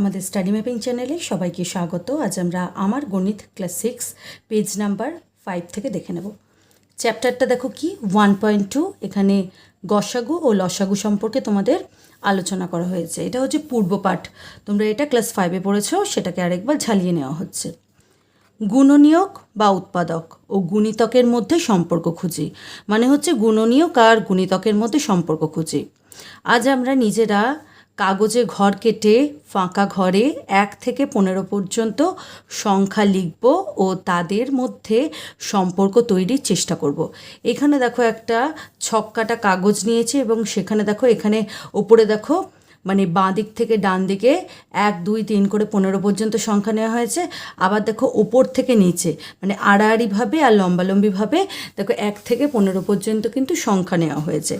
আমাদের study mapping চ্যানেলে সবাইকে স্বাগত। আজ আমরা আমার গণিত class six, page number five থেকে দেখে নেব। চ্যাপ্টারটা দেখো কি? ওয়ান পয়েন্ট টু, এখানে গসাগু ও লসাগু সম্পর্কে তোমাদের আলোচনা করা হয়েছে। এটা হচ্ছে পূর্ব পাঠ। তোমরা এটা ক্লাস ফাইভে পড়েছো, সেটাকে আরেকবার ঝালিয়ে নেওয়া হচ্ছে। গুণনীয়ক বা উৎপাদক ও গুণিতকের মধ্যে সম্পর্ক খুঁজি। মানে হচ্ছে গুণনীয়ক আর গুণিতকের মধ্যে সম্পর্ক খুঁজি। আজ আমরা নিজেরা কাগজে ঘর কেটে ফাঁকা ঘরে এক থেকে পনেরো পর্যন্ত সংখ্যা লিখব ও তাদের মধ্যে সম্পর্ক তৈরির চেষ্টা করব। এখানে দেখো একটা ছক্কাটা কাগজ নিয়েছে এবং সেখানে দেখো এখানে ওপরে দেখো মানে বাঁ দিক থেকে ডান দিকে এক, দুই, তিন করে পনেরো পর্যন্ত সংখ্যা নেওয়া হয়েছে। আবার দেখো ওপর থেকে নিচে মানে আড়াআড়িভাবে আর লম্বালম্বিভাবে দেখো এক থেকে পনেরো পর্যন্ত কিন্তু সংখ্যা নেওয়া হয়েছে।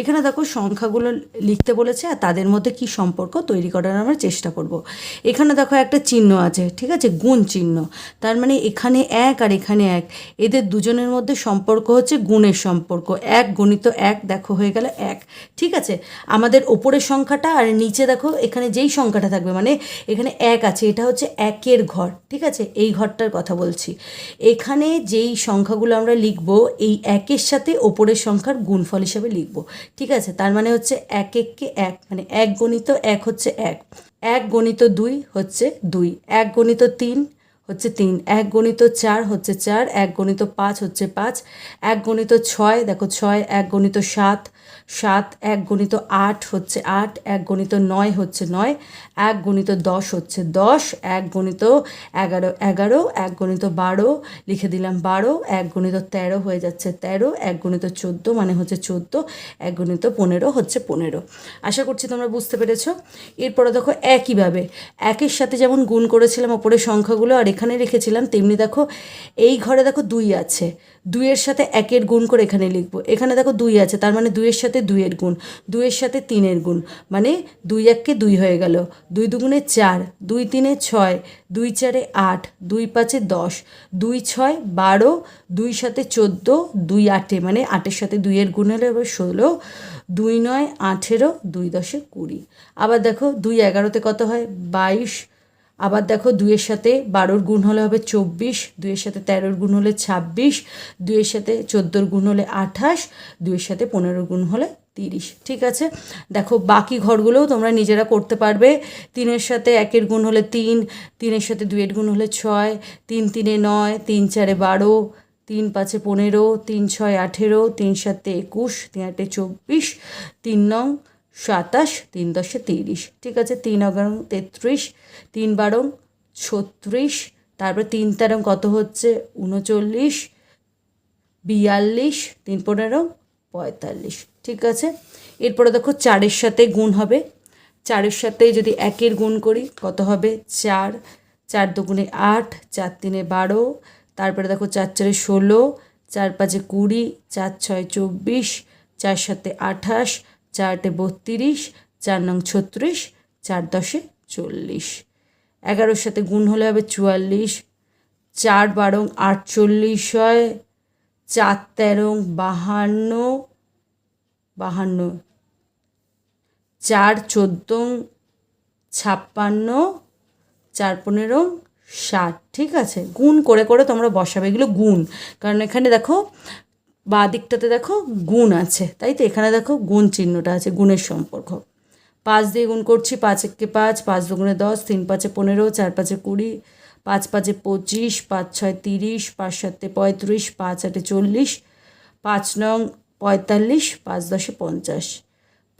এখানে দেখো সংখ্যাগুলো লিখতে বলেছে আর তাদের মধ্যে কি সম্পর্ক তৈরি করার আমরা চেষ্টা করব। এখানে দেখো একটা চিহ্ন আছে, ঠিক আছে? গুণ চিহ্ন। তার মানে এখানে এক আর এখানে এক। এদের দুজনের মধ্যে সম্পর্ক হচ্ছে গুণের সম্পর্ক। এক গণিত এক দেখো হয়ে গেল এক, ঠিক আছে? আমাদের ওপরের সংখ্যাটা আর নিচে দেখো, এখানে যেই সংখ্যাটা থাকবে মানে এখানে এক আছে, এটা হচ্ছে একের ঘর, ঠিক আছে? এই ঘরটার কথা বলছি। এখানে যেই সংখ্যাগুলো আমরা লিখব, এই একের সাথে ওপরের সংখ্যার গুণফল হিসাবে লিখব, ঠিক আছে? তার মানে হচ্ছে এক এককে এক মানে এক গণিত এক হচ্ছে এক। এক গণিত দুই হচ্ছে দুই। এক গণিত তিন হচ্ছে তিন। এক গণিত চার হচ্ছে চার। এক গণিত পাঁচ হচ্ছে পাঁচ। এক গণিত ছয়, দেখো ছয়, এক গণিত সাত। সাত এক গণিত আট হচ্ছে আট, এক গণিত নয় হচ্ছে নয়, এক গণিত দশ হচ্ছে দশ, এক গণিত এগারো এগারো, এক গণিত বারো, লিখে দিলাম বারো, এক গণিত তেরো হয়ে যাচ্ছে তেরো, এক গণিত চোদ্দ মানে হচ্ছে চোদ্দ, এক গণিত পনেরো হচ্ছে পনেরো। আশা করছি তোমরা বুঝতে পেরেছ। এরপরে দেখো একইভাবে, একের সাথে যেমন গুণ করেছিলাম ওপরের সংখ্যাগুলো আর এখানে রেখেছিলাম, তেমনি দেখো এই ঘরে দেখো দুই আছে। দুইয়ের সাথে একের গুণ করে এখানে লিখব। এখানে দেখো দুই আছে, তার মানে দুইয়ের সাথে দুইয়ের গুণ, দুইয়ের সাথে তিনের গুণ মানে দুই এককে দুই হয়ে গেল। দুই দুগুণে চার, দুই তিনে ছয়, দুই চারে আট, দুই পাঁচে দশ, দুই ছয় বারো, দুই সাথে চোদ্দ, দুই আটে মানে আটের সাথে দুইয়ের গুণ হলে এবার ষোলো, দুই নয় আঠেরো, দুই দশে কুড়ি। আবার দেখো দুই এগারোতে কত হয়? বাইশ আবার দেখো দুইয়ের সাথে বারোর গুণ হলে হবে চব্বিশ, দুইয়ের সাথে তেরোর গুণ হলে ছাব্বিশ, দুইয়ের সাথে চোদ্দোর গুণ হলে আঠাশ, দুইয়ের সাথে পনেরোর গুণ হলে তিরিশ। ঠিক আছে? দেখো বাকি ঘরগুলোও তোমরা নিজেরা করতে পারবে। তিনের সাথে একের গুণ হলে তিন, তিনের সাথে দুইয়ের গুণ হলে ছয়, তিন তিনে নয়, তিন চারে বারো, তিন পাঁচে পনেরো, তিন ছয় আঠেরো, তিন সাতে একুশ, তিন আটে চব্বিশ, তিন নং সাতাশ, তিন দশে তিরিশ। ঠিক আছে, তিন এগারো তেত্রিশ, তিন বারো ছত্রিশ, তারপরে তিন তেরো কত হচ্ছে? উনচল্লিশ, বিয়াল্লিশ, তিন পনেরো পঁয়তাল্লিশ। ঠিক আছে, এরপরে দেখো চারের সাথে গুণ হবে। চারের সাথে যদি একের গুণ করি, কত হবে? চার চার দুগুণে আট, চার তিনে বারো, তারপরে দেখো চার চারে ষোলো, চার পাঁচে কুড়ি, চার ছয় চব্বিশ, চার সাথে আঠাশ চার আটে বত্রিশ, চার নং ছত্রিশ, চার দশে চল্লিশ। এগারোর সাথে গুণ হলে হবে চুয়াল্লিশ। চার বারং আটচল্লিশ হয়। চার তেরো বাহান্ন বাহান্ন। চার চোদ্দ ছাপ্পান্ন, চার পনেরো ষাট। ঠিক আছে? গুণ করে করে তোমরা বসাবে। এগুলো গুণ। কারণ এখানে দেখো বা দিকটাতে দেখো গুণ আছে, তাই তো? এখানে দেখো গুণ চিহ্নটা আছে, গুণের সম্পর্ক। পাঁচ দিয়ে গুণ করছি, পাঁচ একে পাঁচ পাঁচ দুগুণে দশ, তিন পাঁচে পনেরো, চার পাঁচে কুড়ি, পাঁচ পাঁচে পঁচিশ, পাঁচ ছয় তিরিশ, পাঁচ সাতে পঁয়ত্রিশ, পাঁচ আটে চল্লিশ, পাঁচ নং পঁয়তাল্লিশ, পাঁচ দশে পঞ্চাশ।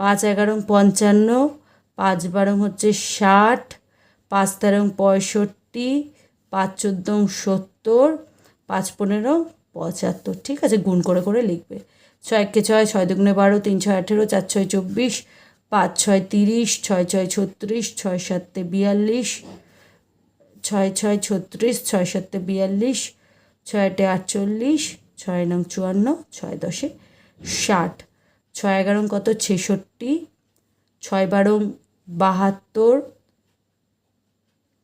পাঁচ এগারো পঞ্চান্ন, পাঁচ বারো হচ্ছে ষাট, পাঁচ তেরো পঁয়ষট্টি, পাঁচ চোদ্দ সত্তর, পাঁচ পনেরো পঁচাত্তর, ঠিক আছে? গুণ করে করে লিখবে। ছয় একে ছয় ছয় দুগুণে বারো, তিন ছয় আঠেরো, চার ছয় চব্বিশ, পাঁচ ছয় তিরিশ, ছয় ছয় ছত্রিশ, ছয় সাতে বিয়াল্লিশ, ছয় ছয় ছত্রিশ, ছয় সাতে বিয়াল্লিশ, ছয় আটে আটচল্লিশ, ছয় নং চুয়ান্ন, ছয় দশে ষাট। ছয় এগারো কত? ছেষট্টি। ছয় বারো বাহাত্তর।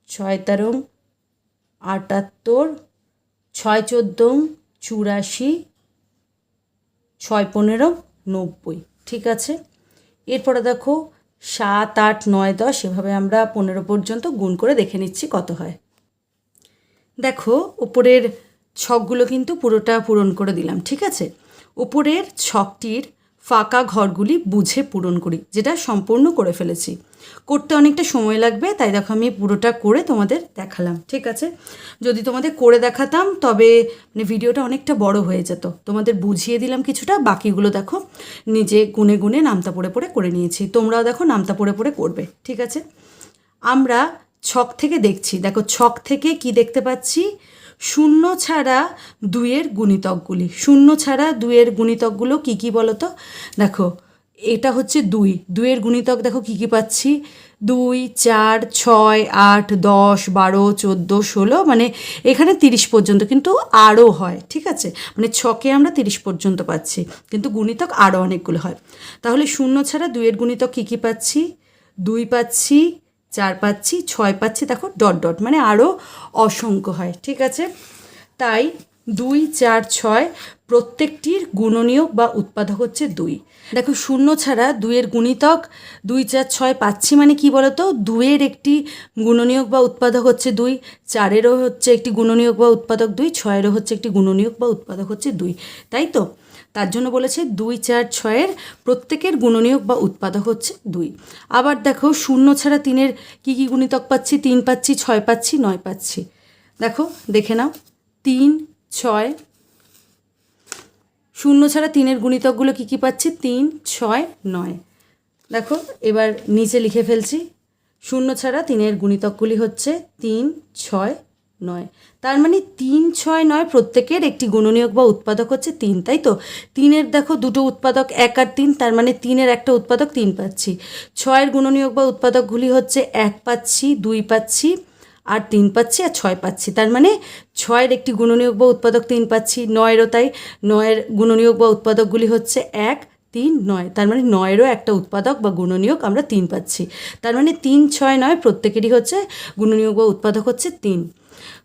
ছয় তেরো আটাত্তর। ছয় চোদ্দ চুরাশি, ছয় পনেরো, নব্বই। ঠিক আছে? এরপরে দেখো, সাত, আট, নয়, দশ, এভাবে আমরা পনেরো পর্যন্ত গুণ করে দেখে নিচ্ছি কত হয়। দেখো, উপরের ছকগুলো কিন্তু পুরোটা পূরণ করে দিলাম, ঠিক আছে? উপরের ছকটির ফাঁকা ঘরগুলি বুঝে পূরণ করি, যেটা সম্পূর্ণ করে ফেলেছি। করতে অনেকটা সময় লাগবে, তাই দেখো আমি পুরোটা করে তোমাদের দেখালাম, ঠিক আছে? যদি তোমাদের করে দেখাতাম, তবে মানে ভিডিওটা অনেকটা বড় হয়ে যেত। তোমাদের বুঝিয়ে দিলাম কিছুটা, বাকিগুলো দেখো নিজে গুনে গুনে নামতা পড়ে পড়ে করে নিয়েছি। তোমরাও দেখো নামতা পড়ে পড়ে করবে, ঠিক আছে? আমরা ছক থেকে দেখছি, দেখো ছক থেকে কি দেখতে পাচ্ছি? শূন্য ছাড়া দুইয়ের গুণিতকগুলি। শূন্য ছাড়া দুইয়ের গুণিতকগুলো কি কি বলো তো দেখো, এটা হচ্ছে দুই। দুইয়ের গুণিতক দেখো কি কি পাচ্ছি? দুই, চার, ছয়, আট, দশ, বারো, চোদ্দ, ষোলো মানে এখানে তিরিশ পর্যন্ত কিন্তু আরও হয়, ঠিক আছে? মানে ছকে আমরা তিরিশ পর্যন্ত পাচ্ছি, কিন্তু গুণিতক আরও অনেকগুলো হয়। তাহলে শূন্য ছাড়া দুইয়ের গুণিতক কী কী পাচ্ছি? দুই পাচ্ছি চার পাচ্ছি, ছয় পাচ্ছি, দেখো, ডট ডট মানে আরও অসংখ্য হয়, ঠিক আছে? তাই দুই, চার, ছয়, প্রত্যেকটির গুণনীয়ক বা উৎপাদক হচ্ছে দুই। দেখো, শূন্য ছাড়া দুইয়ের গুণিতক, দুই, চার, ছয় পাচ্ছি মানে কি বলতো? দুইয়ের একটি গুণনীয়ক বা উৎপাদক হচ্ছে দুই, চারেরও হচ্ছে একটি গুণনীয়ক বা উৎপাদক দুই, ছয়েরও হচ্ছে একটি গুণনীয়ক বা উৎপাদক হচ্ছে দুই, তাই তো? তার জন্য বলেছে দুই চার ছয়ের প্রত্যেকের গুণনীয়ক বা উৎপাদক হচ্ছে দুই। আবার দেখো, শূন্য ছাড়া তিনের কি কি গুণিতক পাচ্ছি? তিন পাচ্ছি, ছয় পাচ্ছি, নয় পাচ্ছি। দেখো, দেখে নাও। তিন, ছয়, শূন্য ছাড়া তিনের গুণিতকগুলো কী কী পাচ্ছি? তিন, ছয়, নয়। দেখো, এবার নিচে লিখে ফেলছি। শূন্য ছাড়া তিনের গুণিতকগুলি হচ্ছে তিন, ছয় নয়। তার মানে তিন ছয় নয় প্রত্যেকের একটি গুণনীয়ক বা উৎপাদক হচ্ছে তিন, তাই তো? তিনের দেখো দুটো উৎপাদক এক আর তিন, তার মানে তিনের একটা উৎপাদক তিন পাচ্ছি। ছয়ের গুণনীয়ক বা উৎপাদকগুলি হচ্ছে এক পাচ্ছি, দুই পাচ্ছি আর তিন পাচ্ছি আর ছয় পাচ্ছি। তার মানে ছয়ের একটি গুণনীয়ক বা উৎপাদক তিন পাচ্ছি, নয়েরও তাই। নয়ের গুণনীয়ক বা উৎপাদকগুলি হচ্ছে এক, তিন, নয়। তার মানে নয়েরও একটা উৎপাদক বা গুণনীয়ক আমরা তিন পাচ্ছি। তার মানে তিন, ছয়, নয় প্রত্যেকেরই হচ্ছে গুণনীয়ক বা উৎপাদক হচ্ছে তিন।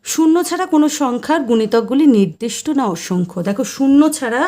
শূন্য ছাড়া কোনো সংখ্যার গুণিতকগুলি নির্দিষ্ট না অসংখ্য। দেখো, শূন্য ছাড়া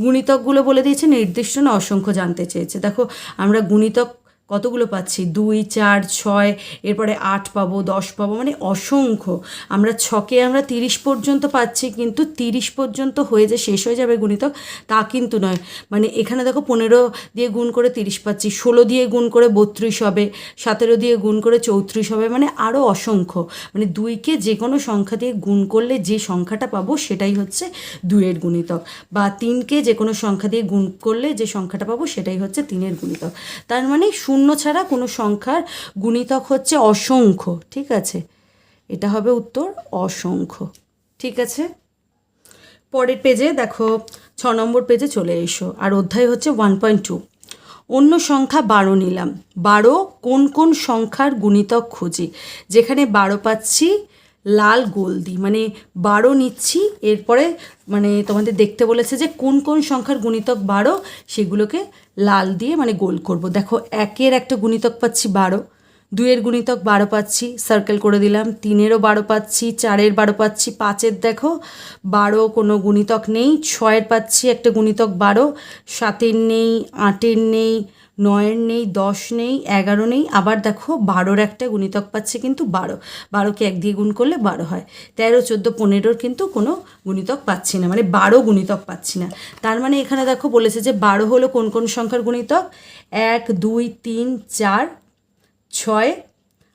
গুণিতকগুলো বলে দিয়েছে, নির্দিষ্ট না অসংখ্য জানতে চেয়েছে। দেখো, আমরা গুণিতক কতগুলো পাচ্ছি? দুই, চার, ছয়, এরপরে আট পাবো, দশ পাবো মানে অসংখ্য। আমরা ছকে আমরা তিরিশ পর্যন্ত পাচ্ছি, কিন্তু তিরিশ পর্যন্ত হয়ে যে শেষ হয়ে যাবে গুণিতক, তা কিন্তু নয়। মানে এখানে দেখো পনেরো দিয়ে গুণ করে তিরিশ পাচ্ছি, ষোলো দিয়ে গুণ করে বত্রিশ হবে, সতেরো দিয়ে গুণ করে চৌত্রিশ হবে মানে আরও অসংখ্য। মানে দুইকে যে কোনো সংখ্যা দিয়ে গুণ করলে যে সংখ্যাটা পাবো, সেটাই হচ্ছে দুইয়ের গুণিতক। বা তিনকে যে কোনো সংখ্যা দিয়ে গুণ করলে যে সংখ্যাটা পাবো, সেটাই হচ্ছে তিনের গুণিতক। তার মানে শূন্য ছাড়া কোনো সংখ্যার গুণিতক হচ্ছে অসংখ্য, ঠিক আছে? এটা হবে উত্তর অসংখ্য, ঠিক আছে? পরের পেজে দেখো, ছ নম্বর পেজে চলে এসো, আর অধ্যায় হচ্ছে ওয়ান পয়েন্ট টু অন্য সংখ্যা বারো নিলাম। বারো কোন কোন সংখ্যার গুণিতক খুঁজি? যেখানে বারো পাচ্ছি লাল গোল দিই মানে বারো নিচ্ছি, এরপরে মানে তোমাদের দেখতে বলেছে যে কোন কোন সংখ্যার গুণিতক বারো, সেগুলোকে লাল দিয়ে মানে গোল করব। দেখো একের একটা গুণিতক পাচ্ছি বারো। দুইয়ের গুণিতক বারো পাচ্ছি সার্কেল করে দিলাম, তিনেরও বারো পাচ্ছি, চারের বারো পাচ্ছি, পাঁচের দেখো, বারো কোনো গুণিতক নেই, ছয়ের পাচ্ছি একটা গুণিতক বারো, সাতের নেই, আটের নেই, নয়ের নেই, দশ নেই, এগারো নেই, আবার দেখো বারোর একটা গুণিতক পাচ্ছে কিন্তু বারো, বারোকে এক দিয়ে গুণ করলে বারো হয়, তেরো, চোদ্দ, পনেরোর কিন্তু কোনো গুণিতক পাচ্ছি না মানে বারো গুণিতক পাচ্ছি না, তার মানে এখানে দেখো বলেছে যে বারো হলো কোন কোন সংখ্যার গুণিতক, এক, দুই, তিন, চার ছয়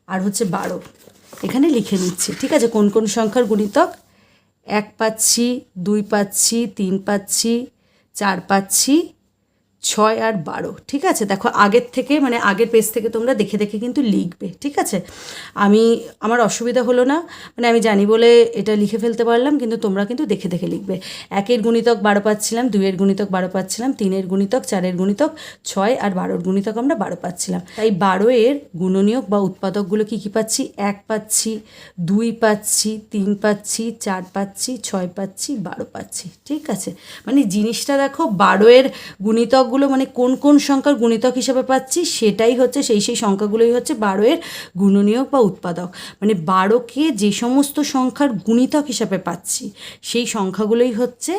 আর হচ্ছে বারো। এখানে লিখে নিচ্ছি, ঠিক আছে? কোন কোন সংখ্যার গুণিতক? এক পাচ্ছি, দুই পাচ্ছি, তিন পাচ্ছি, চার পাচ্ছি ছয় আর বারো, ঠিক আছে? দেখো, আগের থেকে মানে আগের পেজ থেকে তোমরা দেখে দেখে কিন্তু লিখবে, ঠিক আছে? আমি, আমার অসুবিধা হলো না মানে আমি জানি বলে এটা লিখে ফেলতে পারলাম, কিন্তু তোমরা কিন্তু দেখে দেখে লিখবে। একের গুণিতক বারো পাচ্ছিলাম, দুইয়ের গুণিতক বারো পাচ্ছিলাম, তিনের গুণিতক, চারের গুণিতক, ছয় আর বারোর গুণিতক আমরা বারো পাচ্ছিলাম। তাই বারো এর গুণনীয়ক বা উৎপাদকগুলো কী কী পাচ্ছি? এক পাচ্ছি, দুই পাচ্ছি, তিন পাচ্ছি, চার পাচ্ছি, ছয় পাচ্ছি, বারো পাচ্ছি, ঠিক আছে? মানে জিনিসটা দেখো, বারো এর গুণিতকগুলো মানে কোন কোন সংখ্যার গুণিতক হিসাবে পাচ্ছি সেটাই হচ্ছে সেই সেই সংখ্যাগুলোই হচ্ছে বারো এর গুণনীয়ক বা উৎপাদক। মানে বারোকে যে সমস্ত সংখ্যার গুণিতক হিসাবে পাচ্ছি সেই সংখ্যাগুলোই হচ্ছে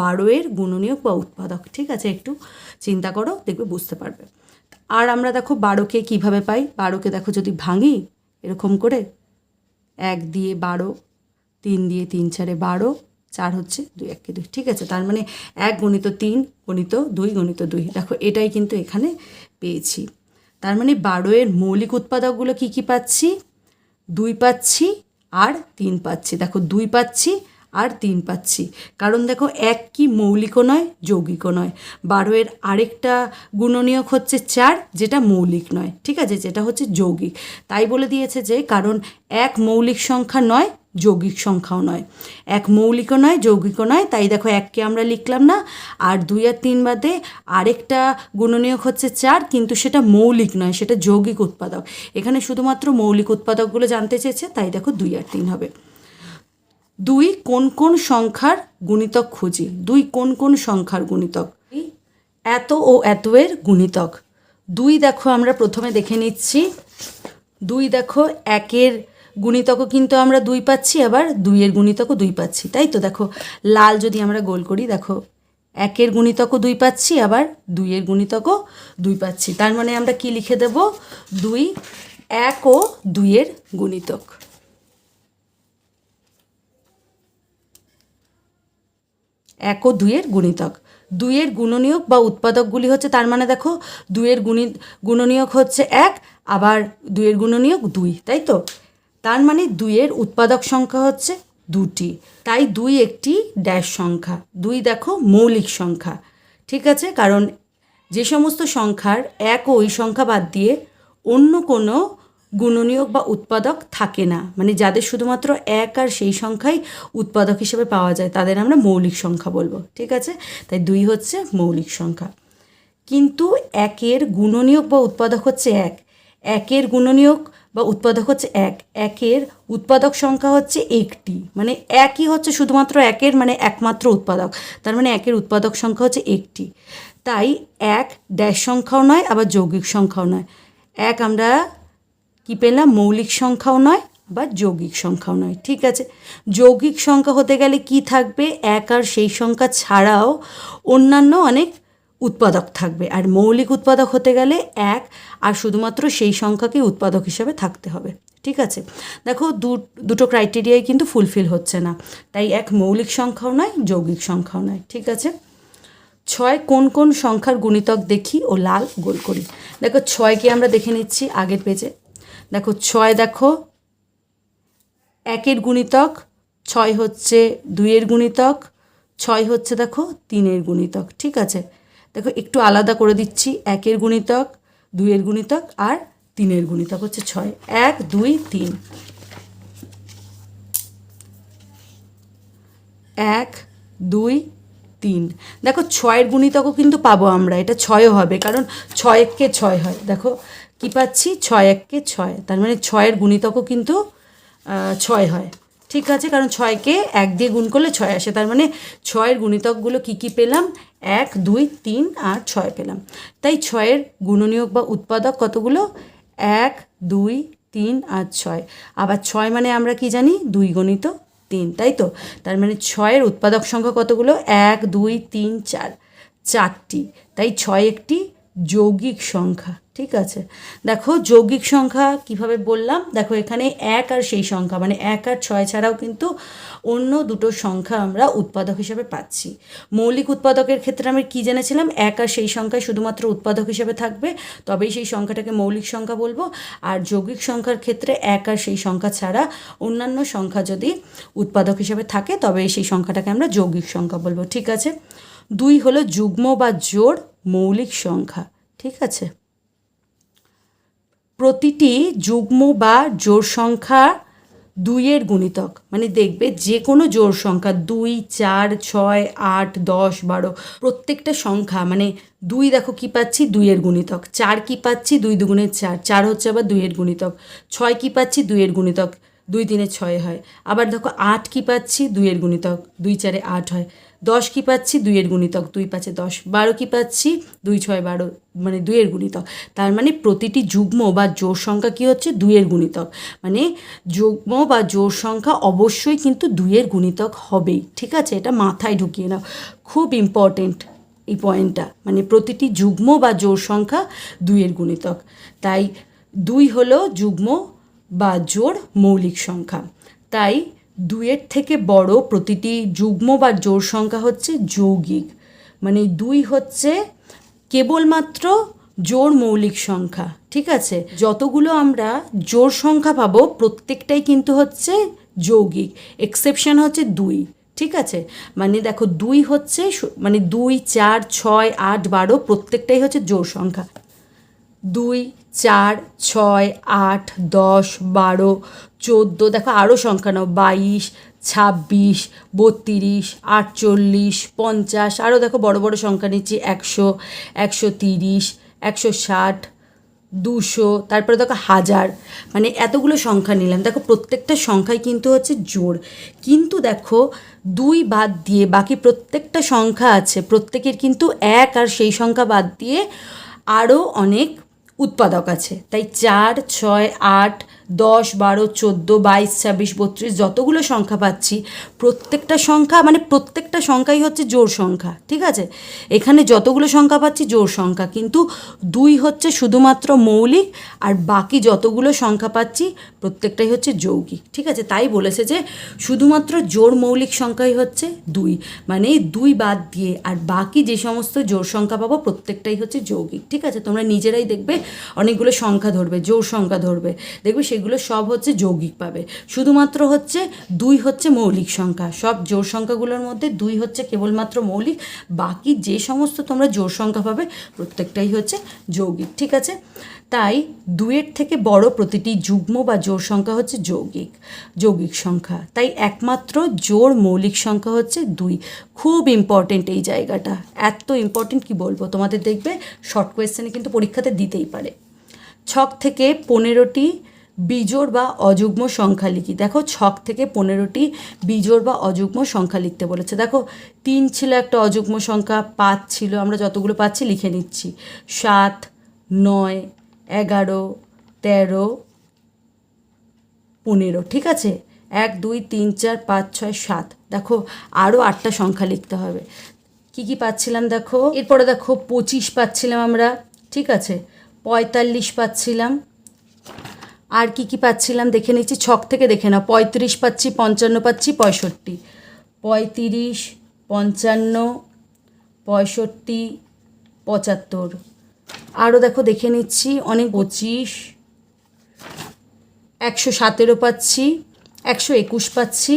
বারো এর গুণনীয়ক বা উৎপাদক। ঠিক আছে? একটু চিন্তা করো, দেখবে বুঝতে পারবে। আর আমরা দেখো বারোকে কীভাবে পাই? বারোকে দেখো যদি ভাঙি, এরকম করে। এক দিয়ে বারো, তিন দিয়ে তিন চারে বারো চার হচ্ছে দুই এককে দুই। ঠিক আছে, তার মানে এক গণিত তিন, গণিত দুই গণিত দুই। দেখো, এটাই কিন্তু এখানে পেয়েছি। তার মানে বারো এর মৌলিক উৎপাদকগুলো কি কি পাচ্ছি? দুই পাচ্ছি আর তিন পাচ্ছি। দেখো, দুই পাচ্ছি আর তিন পাচ্ছি। কারণ দেখো, এক কি মৌলিকও নয়, যৌগিকও নয়। বারো এর আরেকটা গুণনীয়ক হচ্ছে চার, যেটা মৌলিক নয়। ঠিক আছে, যেটা হচ্ছে যৌগিক। তাই বলে দিয়েছে যে, কারণ এক মৌলিক সংখ্যা নয় যৌগিক সংখ্যাও নয়। এক মৌলিকও নয়, যৌগিকও নয়। তাই দেখো এককে আমরা লিখলাম না, আর দুই আর তিন বাদে আরেকটা গুণনীয়ক হচ্ছে চার, কিন্তু সেটা মৌলিক নয়, সেটা যৌগিক উৎপাদক। এখানে শুধুমাত্র মৌলিক উৎপাদকগুলো জানতে চেয়েছে, তাই দেখো দুই আর তিন হবে। দুই কোন কোন সংখ্যার গুণিতক খুঁজি? দুই কোন কোন সংখ্যার গুণিতক? এত ও এত এর গুণিতক। দুই দেখো আমরা প্রথমে দেখে নিচ্ছি। দুই দেখো একের গুণিতকও কিন্তু আমরা দুই পাচ্ছি, আবার দুইয়ের গুণিতকও দুই পাচ্ছি, তাই তো? দেখো, লাল যদি আমরা গোল করি, দেখো, একের গুণিতকও দুই পাচ্ছি, আবার দুইয়ের গুণিতকও দুই পাচ্ছি, তার মানে আমরা কি লিখে দেব? দুই, এক ও দুইয়ের গুণিতক। এক ও দুইয়ের গুণিতক। দুইয়ের গুণনীয়ক বা উৎপাদকগুলি হচ্ছে, তার মানে দেখো, দুইয়ের গুণি গুণনীয়ক হচ্ছে এক, আবার দুইয়ের গুণনীয়ক দুই, তাই তো? তার মানে দুইয়ের উৎপাদক সংখ্যা হচ্ছে দুটি। তাই দুই একটি ড্যাশ সংখ্যা। দুই দেখো মৌলিক সংখ্যা। ঠিক আছে? কারণ যে সমস্ত সংখ্যার এক ওই সংখ্যা বাদ দিয়ে অন্য কোনো গুণনীয়ক বা উৎপাদক থাকে না। মানে যাদের শুধুমাত্র এক আর সেই সংখ্যাই উৎপাদক হিসেবে পাওয়া যায়, তাদের আমরা মৌলিক সংখ্যা বলব। ঠিক আছে? তাই দুই হচ্ছে মৌলিক সংখ্যা। কিন্তু একের গুণনীয়ক বা উৎপাদক হচ্ছে এক। একের গুণনীয়ক বা উৎপাদক হচ্ছে এক। একের উৎপাদক সংখ্যা হচ্ছে একটি। মানে একই হচ্ছে শুধুমাত্র একের মানে একমাত্র উৎপাদক। তার মানে একের উৎপাদক সংখ্যা হচ্ছে একটি। তাই এক ড্যাশ সংখ্যাও নয়, আবার যৌগিক সংখ্যাও নয়। এক আমরা কী পেলাম? মৌলিক সংখ্যাও নয় বা যৌগিক সংখ্যাও নয়। ঠিক আছে? যৌগিক সংখ্যা হতে গেলে কি থাকবে? এক আর সেই সংখ্যা ছাড়াও অন্যান্য অনেক উৎপাদক থাকবে। আর মৌলিক উৎপাদক হতে গেলে এক, আর শুধুমাত্র সেই সংখ্যাকে উৎপাদক হিসাবে থাকতে হবে। ঠিক আছে? দেখো, দু, দুটো ক্রাইটেরিয়াই কিন্তু ফুলফিল হচ্ছে না। তাই এক মৌলিক সংখ্যাও নয়, যৌগিক সংখ্যাও নয়। ঠিক আছে? ছয়, কোন কোন সংখ্যার গুণিতক দেখি ও লাল গোল করি। দেখো ছয়কে আমরা দেখে নিচ্ছি আগের পেজে দেখো, ছয় দেখো, একের গুণিতক, ছয় হচ্ছে দুইয়ের গুণিতক, ছয় হচ্ছে দেখো তিনের গুণিতক। ঠিক আছে? দেখো, একটু আলাদা করে দিচ্ছি। একের গুণিতক, দুইয়ের গুণিতক আর তিনের গুণিতক হচ্ছে ছয়। এক, দুই, তিন। এক, দুই, তিন। দেখো, ছয়ের গুণিতকও কিন্তু পাবো আমরা। এটা ছয়ও হবে, কারণ ছয় এককে ছয় হয়। দেখো, কি পাচ্ছি? ছয় এককে ছয়। তার মানে ছয়ের গুণিতকও কিন্তু ছয় হয়। ঠিক আছে, কারণ ছয়কে এক দিয়ে গুণ করলে ছয় আসে। তার মানে ছয়ের গুণিতকগুলো কি কি পেলাম? এক, দুই, তিন, আর ছয় পেলাম। তাই ছয়ের গুণনীয়ক বা উৎপাদক কতগুলো? এক, দুই, তিন, আর ছয়। আবার ছয় মানে আমরা কি জানি? দুই গণিত তিন, তাই তো? তার মানে ছয়ের উৎপাদক সংখ্যা কতগুলো? এক, দুই, তিন, চার। চারটি। তাই ছয় একটি যৌগিক সংখ্যা। ঠিক আছে। দেখো, যৌগিক সংখ্যা কীভাবে বললাম? দেখো, এখানে এক আর সেই সংখ্যা মানে এক আর ছয় ছাড়াও কিন্তু অন্য দুটো সংখ্যা আমরা উৎপাদক হিসেবে পাচ্ছি। মৌলিক উৎপাদকের ক্ষেত্রে আমরা কী জেনেছিলাম? এক আর সেই সংখ্যায় শুধুমাত্র উৎপাদক হিসেবে থাকবে, তবেই সেই সংখ্যাটাকে মৌলিক সংখ্যা বলব। আর যৌগিক সংখ্যার ক্ষেত্রে এক আর সেই সংখ্যা ছাড়া অন্যান্য সংখ্যা যদি উৎপাদক হিসেবে থাকে তবে সেই সংখ্যাটাকে আমরা যৌগিক সংখ্যা বলব। ঠিক আছে? দুই হলো যুগ্ম বা জোড় মৌলিক সংখ্যা, ঠিক আছে? প্রতিটি যুগ্ম বা জোর সংখ্যা দুইয়ের গুণিতক। মানে দেখবে যে কোনো জোর সংখ্যা দুই, চার, ছয়, আট, দশ, বারো, প্রত্যেকটা সংখ্যা মানে দুই দেখো কি পাচ্ছি? দুইয়ের গুণিতক। চার কি পাচ্ছি? দুই দুগুণের চার। চার হচ্ছে আবার দুইয়ের গুণিতক। ছয় কি পাচ্ছি? দুইয়ের গুণিতক। দুই তিনে ছয় হয়। আবার দেখো আট কি পাচ্ছি? দুইয়ের গুণিতক দুই চারে আট হয়। দশ কি পাচ্ছি? দুইয়ের গুণিতক দুই পাঁচে দশ। বারো কি পাচ্ছি? দুই ছয় বারো মানে দুইয়ের গুণিতক। তার মানে প্রতিটি যুগ্ম বা জোর সংখ্যা কি হচ্ছে? দুইয়ের গুণিতক। মানে যুগ্ম বা জোর সংখ্যা অবশ্যই কিন্তু দুইয়ের গুণিতক হবেই। ঠিক আছে? এটা মাথায় ঢুকিয়ে নাও। খুব ইম্পর্টেন্ট এই পয়েন্টটা। মানে প্রতিটি যুগ্ম বা জোর সংখ্যা দুইয়ের গুণিতক। তাই দুই হলো যুগ্ম বা জোড় মৌলিক সংখ্যা। তাই দুইয়ের থেকে বড় প্রতিটি যুগ্ম বা জোড় সংখ্যা হচ্ছে যৌগিক। মানে দুই হচ্ছে কেবলমাত্র জোড় মৌলিক সংখ্যা, ঠিক আছে? যতগুলো আমরা জোড় সংখ্যা পাবো, প্রত্যেকটাই কিন্তু হচ্ছে যৌগিক। এক্সেপশন হচ্ছে দুই, ঠিক আছে? মানে দেখো দুই হচ্ছে মানে দুই, চার, ছয়, আট, বারো, প্রত্যেকটাই হচ্ছে জোড় সংখ্যা। দুই, চার, ছয়, আট, দশ, বারো, চোদ্দ, দেখো আরও সংখ্যা নাও, বাইশ, ছাব্বিশ, বত্রিশ, আটচল্লিশ, পঞ্চাশ আরও দেখো বড় বড় সংখ্যা নিচ্ছি, একশো একশো তিরিশ, একশো ষাট, দুশো, তারপরে দেখো হাজার মানে এতগুলো সংখ্যা নিলাম। দেখো প্রত্যেকটা সংখ্যাই কিন্তু হচ্ছে জোর কিন্তু দেখো দুই বাদ দিয়ে বাকি প্রত্যেকটা সংখ্যা আছে, প্রত্যেকের কিন্তু এক আর সেই সংখ্যা বাদ দিয়ে আরও অনেক উৎপাদক আছে। তাই চার ছয় আট দশ, বারো, চোদ্দ, বাইশ, ছাব্বিশ, বত্রিশ যতগুলো সংখ্যা পাচ্ছি, প্রত্যেকটা সংখ্যা মানে প্রত্যেকটা সংখ্যাই হচ্ছে জোর সংখ্যা, ঠিক আছে? এখানে যতগুলো সংখ্যা পাচ্ছি জোর সংখ্যা, কিন্তু দুই হচ্ছে শুধুমাত্র মৌলিক আর বাকি যতগুলো সংখ্যা পাচ্ছি প্রত্যেকটাই হচ্ছে যৌগিক, ঠিক আছে? তাই বলেছে যে শুধুমাত্র জোর মৌলিক সংখ্যাই হচ্ছে দুই মানে দুই বাদ দিয়ে আর বাকি যে সমস্ত জোর সংখ্যা পাবো প্রত্যেকটাই হচ্ছে যৌগিক, ঠিক আছে? তোমরা নিজেরাই দেখবে, অনেকগুলো সংখ্যা ধরবে জোর সংখ্যা ধরবে, দেখবে সেগুলো সব হচ্ছে যৌগিক পাবে। শুধুমাত্র হচ্ছে দুই হচ্ছে মৌলিক সংখ্যা। সব জোর সংখ্যাগুলোর মধ্যে দুই হচ্ছে কেবলমাত্র মৌলিক, বাকি যে সমস্ত তোমরা জোর সংখ্যা পাবে প্রত্যেকটাই হচ্ছে যৌগিক, ঠিক আছে? তাই দুইয়ের থেকে বড় প্রতিটি যুগ্ম বা জোর সংখ্যা হচ্ছে যৌগিক যৌগিক সংখ্যা। তাই একমাত্র জোর মৌলিক সংখ্যা হচ্ছে দুই। খুব ইম্পর্টেন্ট এই জায়গাটা। এত ইম্পর্টেন্ট কি বলব? তোমাদের দেখবে শর্ট কোয়েশ্চেনে কিন্তু পরীক্ষাতে দিতেই পারে। ছক থেকে পনেরোটি বিজোড় বা অযুগ্ম সংখ্যা লিখি। দেখো, ছক থেকে পনেরোটি বিজোড় বা অযুগ্ম সংখ্যা লিখতে বলেছে। দেখো, তিন ছিল একটা অযুগ্ম সংখ্যা, পাঁচ ছিল, আমরা যতগুলো পাচ্ছি লিখে নিচ্ছি। সাত, নয়, এগারো, তেরো, পনেরো, ঠিক আছে? এক, দুই, তিন, চার, পাঁচ, ছয়, সাত। দেখো আরও আটটা সংখ্যা লিখতে হবে। কি কি পাচ্ছিলাম দেখো? এরপরে দেখো, পঁচিশ পাচ্ছিলাম আমরা, ঠিক আছে? পঁয়তাল্লিশ পাচ্ছিলাম। আর কি কি পাচ্ছিলাম দেখে নিচ্ছি। ছক থেকে দেখে নাও। পঁয়ত্রিশ পাচ্ছি, পঞ্চান্ন পাচ্ছি, পঁয়ষট্টি। পঁয়ত্রিশ, পঞ্চান্ন, পঁয়ষট্টি, পঁচাত্তর। আরও দেখো, দেখে নিচ্ছি। অনেক পঁচিশ। একশো সতেরো পাচ্ছি। একশো একুশ পাচ্ছি।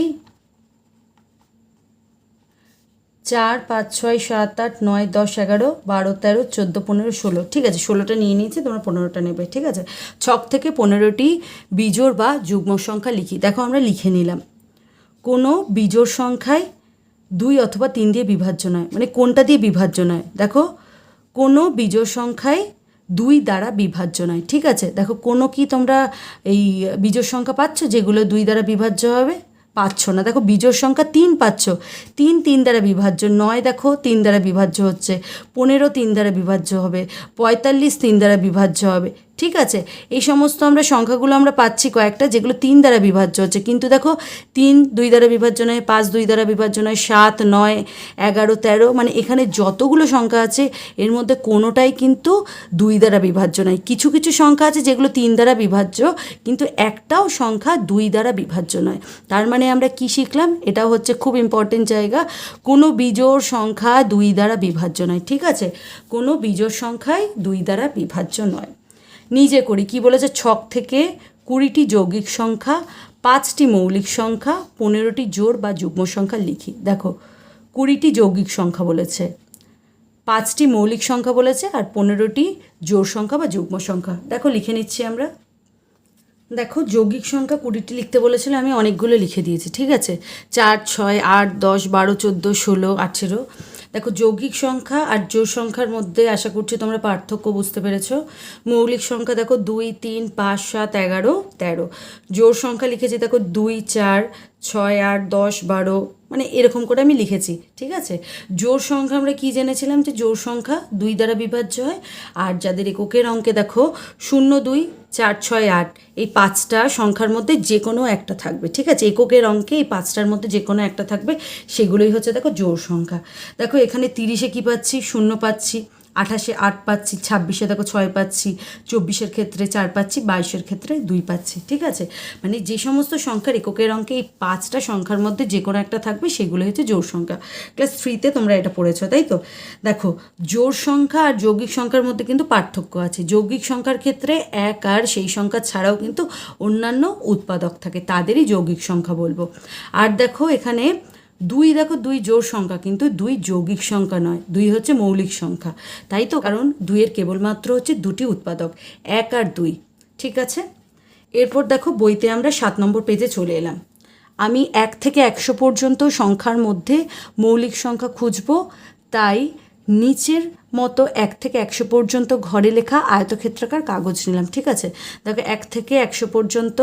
চার, পাঁচ, ছয়, সাত, আট, নয়, দশ, এগারো, বারো, তেরো, চোদ্দ, পনেরো, ষোলো। ঠিক আছে, ষোলোটা নিয়ে নিয়েছি, তোমরা পনেরোটা নেবে, ঠিক আছে? ছক থেকে পনেরোটি বিজোড় বা যুগ্ম সংখ্যা লিখি। দেখো, আমরা লিখে নিলাম। কোনো বিজোড় সংখ্যায় দুই অথবা তিন দিয়ে বিভাজ্য নয়। মানে কোনটা দিয়ে বিভাজ্য নয়? দেখো, কোনো বিজোড় সংখ্যায় দুই দ্বারা বিভাজ্য নয়, ঠিক আছে? দেখো, কোনো কি তোমরা এই বিজোড় সংখ্যা পাচ্ছ? যেগুলো দুই দ্বারা বিভাজ্য হবে? পাচ্ছ না। দেখো, বিজোড় সংখ্যা তিন পাচ্ছ। তিন তিন দ্বারা বিভাজ্য। নয় দেখো, তিন দ্বারা বিভাজ্য হচ্ছে। পনেরো, তিন দ্বারা বিভাজ্য হবে। পঁয়তাল্লিশ, তিন দ্বারা বিভাজ্য হবে। ঠিক আছে? এই সমস্ত আমরা সংখ্যাগুলো আমরা পাচ্ছি কয়েকটা, যেগুলো তিন দ্বারা বিভাজ্য হচ্ছে। কিন্তু দেখো, তিন দুই দ্বারা বিভাজ্য নয়, পাঁচ দুই দ্বারা বিভাজ্য নয়, সাত নয়, এগারো তেরো মানে এখানে যতগুলো সংখ্যা আছে, এর মধ্যে কোনোটাই কিন্তু দুই দ্বারা বিভাজ্য নয়। কিছু কিছু সংখ্যা আছে যেগুলো তিন দ্বারা বিভাজ্য, কিন্তু একটাও সংখ্যা দুই দ্বারা বিভাজ্য নয়। তার মানে আমরা কি শিখলাম? এটাও হচ্ছে খুব ইম্পর্টেন্ট জায়গা। কোনো বিজোড় সংখ্যা দুই দ্বারা বিভাজ্য নয়, ঠিক আছে? কোনো বিজোড় সংখ্যায় দুই দ্বারা বিভাজ্য নয়। নিজে করি। কি বলেছে? ছক থেকে কুড়িটি যৌগিক সংখ্যা, পাঁচটি মৌলিক সংখ্যা, পনেরোটি জোড় বা যুগ্ম সংখ্যা লিখি। দেখো, কুড়িটি যৌগিক সংখ্যা বলেছে, পাঁচটি মৌলিক সংখ্যা বলেছে আর পনেরোটি জোড় সংখ্যা বা যুগ্ম সংখ্যা। দেখো, লিখে নিচ্ছি আমরা। দেখো, যৌগিক সংখ্যা কুড়িটি লিখতে বলেছিল, আমি অনেকগুলো লিখে দিয়েছি, ঠিক আছে? চার, ছয়, আট, দশ, বারো, চোদ্দ, ষোলো, আঠেরো দেখো, যৌগিক সংখ্যা আর জোড় সংখ্যার মধ্যে আশা করছি তোমরা পার্থক্য বুঝতে পেরেছ। মৌলিক সংখ্যা দেখো, দুই, তিন, পাঁচ, সাত, এগারো, তেরো। জোড় সংখ্যা লিখেছি দেখো, দুই, চার, ছয়, আট, দশ, বারো মানে এরকম করে আমি লিখেছি, ঠিক আছে? জোর সংখ্যা আমরা কি জেনেছিলাম? যে জোড় সংখ্যা দুই দ্বারা বিভাজ্য হয়, আর যাদের এককের অঙ্কে দেখো, শূন্য, দুই চার ছয় আট, এই পাঁচটা সংখ্যার মধ্যে যে কোনো একটা থাকবে, ঠিক আছে? এককের অঙ্কে এই পাঁচটার মধ্যে যে কোনো একটা থাকবে, সেগুলোই হচ্ছে দেখো জোর সংখ্যা। দেখো এখানে তিরিশে কী পাচ্ছি? শূন্য পাচ্ছি। আঠাশে আট পাচ্ছি, ছাব্বিশে দেখো ছয় পাচ্ছি, চব্বিশের ক্ষেত্রে চার পাচ্ছি, বাইশের ক্ষেত্রে দুই পাচ্ছি, ঠিক আছে? মানে যে সমস্ত সংখ্যার এককের অঙ্কে এই পাঁচটা সংখ্যার মধ্যে যে কোনো একটা থাকবে, সেগুলো হচ্ছে জোর সংখ্যা। ক্লাস থ্রিতে তোমরা এটা পড়েছো, তাই তো? দেখো জোর সংখ্যা আর যৌগিক সংখ্যার মধ্যে কিন্তু পার্থক্য আছে। যৌগিক সংখ্যার ক্ষেত্রে এক আর সেই সংখ্যা ছাড়াও কিন্তু অন্যান্য উৎপাদক থাকে, তাদেরই যৌগিক সংখ্যা বলব। আর দেখো এখানে দুই দেখো, দুই জোর সংখ্যা, কিন্তু দুই যৌগিক সংখ্যা নয়, দুই হচ্ছে মৌলিক সংখ্যা। তাই তো? কারণ দুইয়ের কেবলমাত্র হচ্ছে দুটি উৎপাদক, এক আর দুই। ঠিক আছে? এরপর দেখো, বইতে আমরা সাত নম্বর পেজে চলে এলাম। আমি এক থেকে একশো পর্যন্ত সংখ্যার মধ্যে মৌলিক সংখ্যা খুঁজব, তাই নিচের মতো এক থেকে একশো পর্যন্ত ঘরে লেখা আয়তক্ষেত্রাকার কাগজ নিলাম, ঠিক আছে? দেখো, এক থেকে একশো পর্যন্ত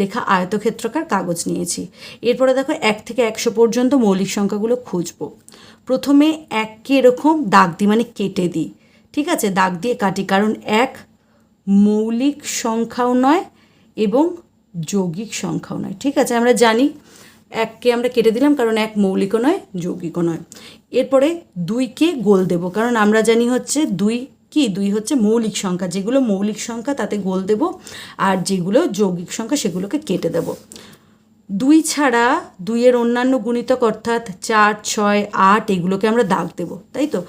লেখা আয়তক্ষেত্রাকার কাগজ নিয়েছি। এরপরে দেখো, এক থেকে একশো পর্যন্ত মৌলিক সংখ্যাগুলো খুঁজবো। প্রথমে এককে এরকম দাগ দিই মানে কেটে দিই, ঠিক আছে? দাগ দিয়ে কাটি, কারণ এক মৌলিক সংখ্যাও নয় এবং যৌগিক সংখ্যাও নয়, ঠিক আছে? আমরা জানি এককে আমরা কেটে দিলাম, কারণ এক মৌলিকও নয়, যৌগিকও নয়। এরপরে দুইকে গোল দেব, কারণ আমরা জানি হচ্ছে দুই কি? দুই হচ্ছে মৌলিক সংখ্যা। যেগুলো মৌলিক সংখ্যা, তাতে গোল দেব, আর যেগুলো যৌগিক সংখ্যা, সেগুলোকে কেটে দেব। দুই ছাড়া দুইয়ের অন্যান্য গুণিতক অর্থাৎ চার, ছয়, আট, এগুলোকে আমরা দাগ দেব, তাই তো?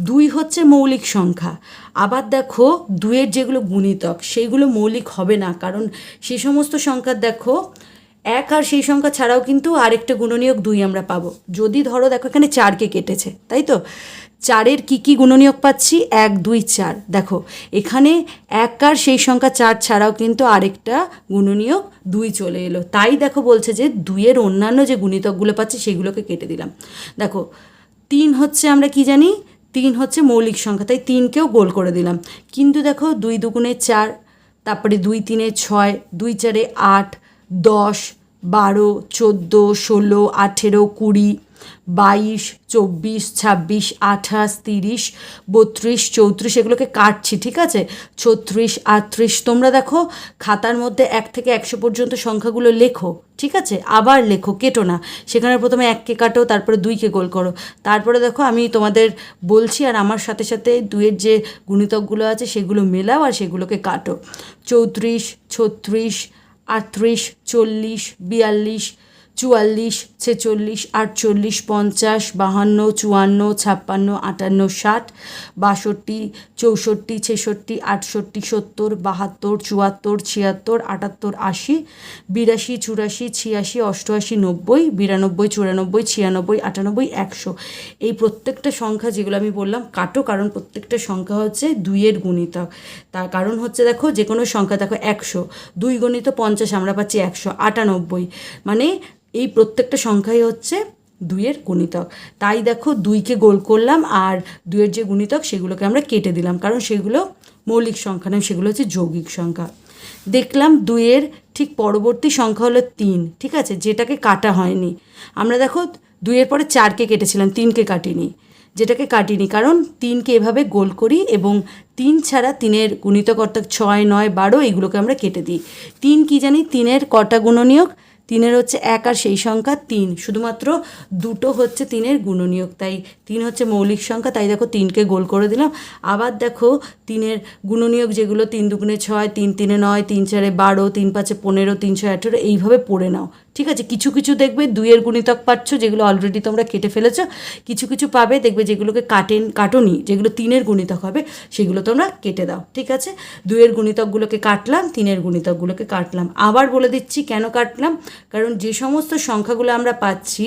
দুই হচ্ছে মৌলিক সংখ্যা। আবার দেখো, দুইয়ের যেগুলো গুণিতক, সেইগুলো মৌলিক হবে না, কারণ সে সমস্ত সংখ্যার দেখো এক আর সেই সংখ্যা ছাড়াও কিন্তু আরেকটা গুণনীয়ক দুই আমরা পাবো। যদি ধরো দেখো এখানে চারকে কেটেছে, তাই তো? চারের কি কি গুণনীয়ক পাচ্ছি? এক, দুই, চার। দেখো, এখানে এক আর সেই সংখ্যা চার ছাড়াও কিন্তু আরেকটা গুণনীয়ক দুই চলে এলো। তাই দেখো বলছে যে দুইয়ের অন্যান্য যে গুণিতকগুলো পাচ্ছি সেগুলোকে কেটে দিলাম। দেখো, তিন হচ্ছে আমরা কি জানি? তিন হচ্ছে মৌলিক সংখ্যা, তাই তিনকেও গোল করে দিলাম। কিন্তু দেখো দুই দুগুণে চার, তারপরে দুই তিনে ছয়, দুই চারে আট দশ, বারো, চোদ্দ, ষোলো, আঠেরো, কুড়ি, বাইশ, চব্বিশ, ছাব্বিশ, আঠাশ, তিরিশ, বত্রিশ, চৌত্রিশ, এগুলোকে কাটছি, ঠিক আছে? ছত্রিশ, আটত্রিশ, তোমরা দেখো, খাতার মধ্যে এক থেকে একশো পর্যন্ত সংখ্যাগুলো লেখো, ঠিক আছে? আবার লেখো, কেটো না। সেখানে প্রথমে এককে কাটো, তারপরে দুইকে গোল করো। তারপরে দেখো, আমি তোমাদের বলছি, আর আমার সাথে সাথে দুইয়ের যে গুণিতকগুলো আছে, সেগুলো মেলাও আর সেগুলোকে কাটো। চৌত্রিশ, ছত্রিশ আটত্রিশ চল্লিশ বিয়াল্লিশ চুয়াল্লিশ, ছেচল্লিশ, আটচল্লিশ, পঞ্চাশ, বাহান্ন, চুয়ান্ন, ছাপ্পান্ন, আটান্ন, ষাট, বাষট্টি, চৌষট্টি, ছেষট্টি, আটষট্টি, সত্তর, বাহাত্তর, চুয়াত্তর, ছিয়াত্তর, আটাত্তর, আশি, বিরাশি, চুরাশি, ছিয়াশি, অষ্টআশি, নব্বই, বিরানব্বই, চুরানব্বই, ছিয়ানব্বই, আটানব্বই, একশো। এই প্রত্যেকটা সংখ্যা যেগুলো আমি বললাম কাটো, কারণ প্রত্যেকটা সংখ্যা হচ্ছে দুইয়ের গুণিতক। তার কারণ হচ্ছে দেখো যে কোনো সংখ্যা দেখো একশো, দুই গণিত পঞ্চাশ, আমরা পাচ্ছি একশো, আটানব্বই। মানে এই প্রত্যেকটা সংখ্যাই হচ্ছে দুইয়ের গুণিতক। তাই দেখো দুইকে গোল করলাম আর দুইয়ের যে গুণিতক সেগুলোকে আমরা কেটে দিলাম, কারণ সেগুলো মৌলিক সংখ্যা নয়, সেগুলো হচ্ছে যৌগিক সংখ্যা। দেখলাম দুইয়ের ঠিক পরবর্তী সংখ্যা হলো তিন, ঠিক আছে? যেটাকে কাটা হয়নি। আমরা দেখো দুইয়ের পরে চারকে কেটেছিলাম, তিনকে কাটিনি। যেটাকে কাটিনি, কারণ তিনকে এভাবে গোল করি এবং তিন ছাড়া তিনের গুণিতক অর্থাৎ ছয়, নয়, বারো, এগুলোকে আমরা কেটে দিই। তিন কি জানি? তিনের কটা গুণনীয়ক? তিনের হচ্ছে এক আর সেই সংখ্যা তিন। শুধুমাত্র দুটো হচ্ছে তিনের গুণনীয়ক, তাই তিন হচ্ছে মৌলিক সংখ্যা, তাই দেখো তিনকে গোল করে দিলাম। আবার দেখো তিনের গুণনীয়ক যেগুলো, তিন দুগুণে ছয়, তিন তিনে নয়, তিন চারে বারো, তিন পাঁচে পনেরো, তিন ছয় আঠেরো, এইভাবে পড়ে নাও। ঠিক আছে? কিছু কিছু দেখবে দুইয়ের গুণিতক পাচ্ছ, যেগুলো অলরেডি তোমরা কেটে ফেলেছ। কিছু কিছু পাবে, দেখবে যেগুলোকে কাটেন, কাটনি, যেগুলো তিনের গুণিতক হবে, সেগুলো তোমরা কেটে দাও। ঠিক আছে? দুইয়ের গুণিতকগুলোকে কাটলাম, তিনের গুণিতকগুলোকে কাটলাম। আবার বলে দিচ্ছি কেন কাটলাম? কারণ যে সমস্ত সংখ্যাগুলো আমরা পাচ্ছি,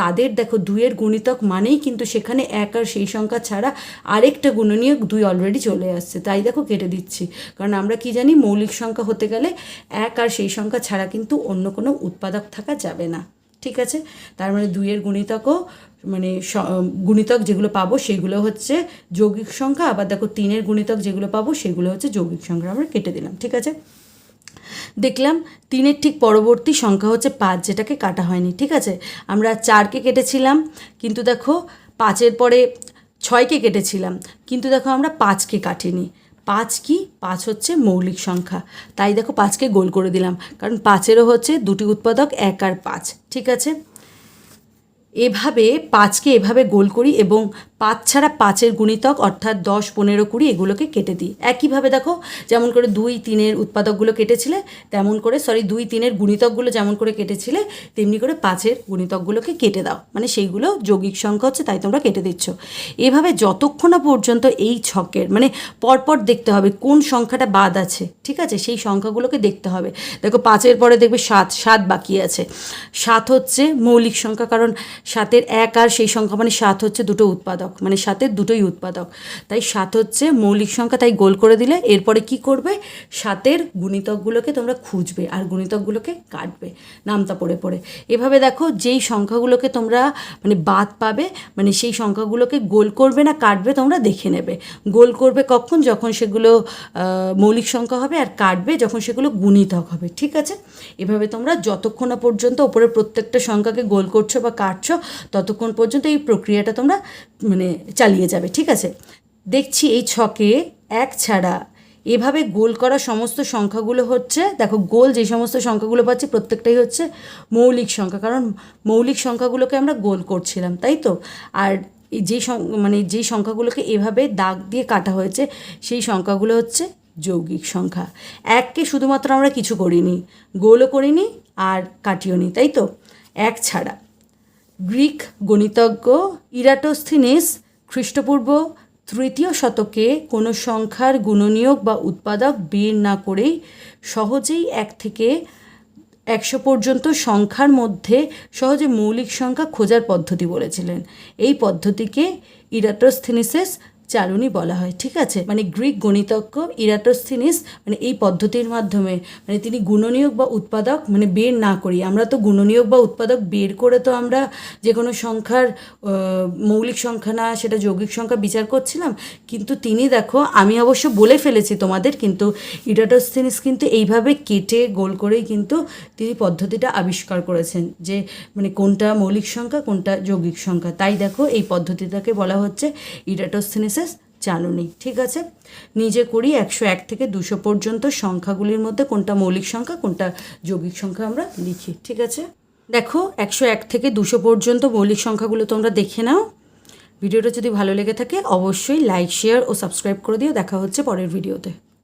তাদের দেখো দুইয়ের গুণিতক মানেই কিন্তু সেখানে এক আর সেই সংখ্যা ছাড়া আরেকটা গুণনীয়ক দুই অলরেডি চলে আসছে। তাই দেখো কেটে দিচ্ছি। কারণ আমরা কি জানি, মৌলিক সংখ্যা হতে গেলে এক আর সেই সংখ্যা ছাড়া কিন্তু অন্য কোনো উৎপাদক থাকা যাবে না। ঠিক আছে? তার মানে দুইয়ের গুণিতকও মানে গুণিতক যেগুলো পাবো সেগুলো হচ্ছে যৌগিক সংখ্যা, আবার দেখো তিনের গুণিতক যেগুলো পাবো সেগুলো হচ্ছে যৌগিক সংখ্যা। আমরা কেটে দিলাম। ঠিক আছে? দেখলাম তিনের ঠিক পরবর্তী সংখ্যা হচ্ছে পাঁচ, যেটাকে কাটা হয়নি, ঠিক আছে? আমরা চারকে কেটেছিলাম, কিন্তু দেখো পাঁচের পরে ছয়কে কেটেছিলাম, কিন্তু দেখো আমরা পাঁচকে কাটিনি। পাঁচ কি? পাঁচ হচ্ছে মৌলিক সংখ্যা। তাই দেখো পাঁচকে গোল করে দিলাম, কারণ পাঁচেরও হচ্ছে দুটি উৎপাদক, এক আর পাঁচ, ঠিক আছে? এভাবে পাঁচকে এভাবে গোল করি এবং পাঁচ ছাড়া পাঁচের গুণিতক, অর্থাৎ দশ, পনেরো, কুড়ি, এগুলোকে কেটে দিই। একইভাবে দেখো, যেমন করে দুই তিনের উৎপাদকগুলো কেটেছিলে, তেমন করে সরি দুই তিনের গুণিতকগুলো যেমন করে কেটেছিলে, তেমনি করে পাঁচের গুণিতকগুলোকে কেটে দাও। মানে সেইগুলো যৌগিক সংখ্যা হচ্ছে, তাই তোমরা কেটে দিচ্ছ। এভাবে যতক্ষণ না পর্যন্ত এই ছকের মানে পরপর দেখতে হবে কোন সংখ্যাটা বাদ আছে, ঠিক আছে? সেই সংখ্যাগুলোকে দেখতে হবে। দেখো, পাঁচের পরে দেখবে সাত সাত বাকি আছে। সাত হচ্ছে মৌলিক সংখ্যা, কারণ সাতের এক আর সেই সংখ্যা মানে সাত হচ্ছে দুটো উৎপাদক। মানে সাতের দুটোই উৎপাদক। তাই সাত হচ্ছে মৌলিক সংখ্যা, তাই গোল করে দিলে এরপরে কি করবে? সাতের গুণিতকগুলোকে তোমরা খুঁজবে আর গুণিতকগুলোকে কাটবে, নামতা পড়ে পড়ে। এভাবে দেখো যেই সংখ্যাগুলোকে তোমরা মানে বাদ পাবে মানে সেই সংখ্যাগুলোকে গোল করবে না কাটবে তোমরা দেখে নেবে। গোল করবে কখন? যখন সেগুলো মৌলিক সংখ্যা হবে আর কাটবে যখন সেগুলো গুণিতক হবে, ঠিক আছে? এভাবে তোমরা যতক্ষণ না পর্যন্ত ওপরের প্রত্যেকটা সংখ্যাকে গোল করছ বা কাটছো, ততক্ষণ পর্যন্ত এই প্রক্রিয়াটা তোমরা মানে চালিয়ে যাবে, ঠিক আছে? দেখছি এই ছকে এক ছাড়া এভাবে গোল করা সমস্ত সংখ্যাগুলো হচ্ছে, দেখো গোল যে সমস্ত সংখ্যাগুলো পাচ্ছি প্রত্যেকটাই হচ্ছে মৌলিক সংখ্যা, কারণ মৌলিক সংখ্যাগুলোকে আমরা গোল করছিলাম, তাই তো? আর যে মানে যেই সংখ্যাগুলোকে এভাবে দাগ দিয়ে কাটা হয়েছে, সেই সংখ্যাগুলো হচ্ছে যৌগিক সংখ্যা। এককে শুধুমাত্র আমরা কিছু করিনি, গোলও করিনি আর কাটিও নি তাই তো? এক ছাড়া। গ্রিক গণিতজ্ঞ ইরাটোস্থিনিস খ্রিস্টপূর্ব তৃতীয় শতকে কোনো সংখ্যার গুণনীয়ক বা উৎপাদক বের না করেই সহজেই এক থেকে একশো পর্যন্ত সংখ্যার মধ্যে সহজে মৌলিক সংখ্যা খোঁজার পদ্ধতি বলেছিলেন। এই পদ্ধতিকে ইরাটোস্থিনিসেস চালুনি বলা হয়, ঠিক আছে? মানে গ্রিক গণিতজ্ঞ ইরাটোস্থিনিস মানে এই পদ্ধতির মাধ্যমে মানে তিনি গুণনীয়ক বা উৎপাদক মানে বের না করি। আমরা তো গুণনীয়ক বা উৎপাদক, বের করে তো আমরা যে কোনো সংখ্যার মৌলিক সংখ্যা না, সেটা যৌগিক সংখ্যা বিচার করছিলাম, কিন্তু তিনি দেখো, আমি অবশ্য বলে ফেলেছি তোমাদের, কিন্তু ইরাটোস্থিনিস কিন্তু এইভাবে কেটে গোল করেই কিন্তু তিনি পদ্ধতিটা আবিষ্কার করেছেন, যে মানে কোনটা মৌলিক সংখ্যা, কোনটা যৌগিক সংখ্যা। তাই দেখো, এই পদ্ধতিটাকে বলা হচ্ছে ইরাটোস্থিনিসেস নেই, ঠিক আছে? নিজে করি একশো এক থেকে দুশো পর্যন্ত সংখ্যাগুলির মধ্যে কোনটা মৌলিক সংখ্যা, কোনটা যৌগিক সংখ্যা আমরা লিখি, ঠিক আছে? দেখো, একশো এক থেকে দুশো পর্যন্ত মৌলিক সংখ্যাগুলো তোমরা দেখে নাও। ভিডিওটা যদি ভালো লেগে থাকে, অবশ্যই লাইক, শেয়ার ও সাবস্ক্রাইব করে দিও। দেখা হচ্ছে পরের ভিডিওতে।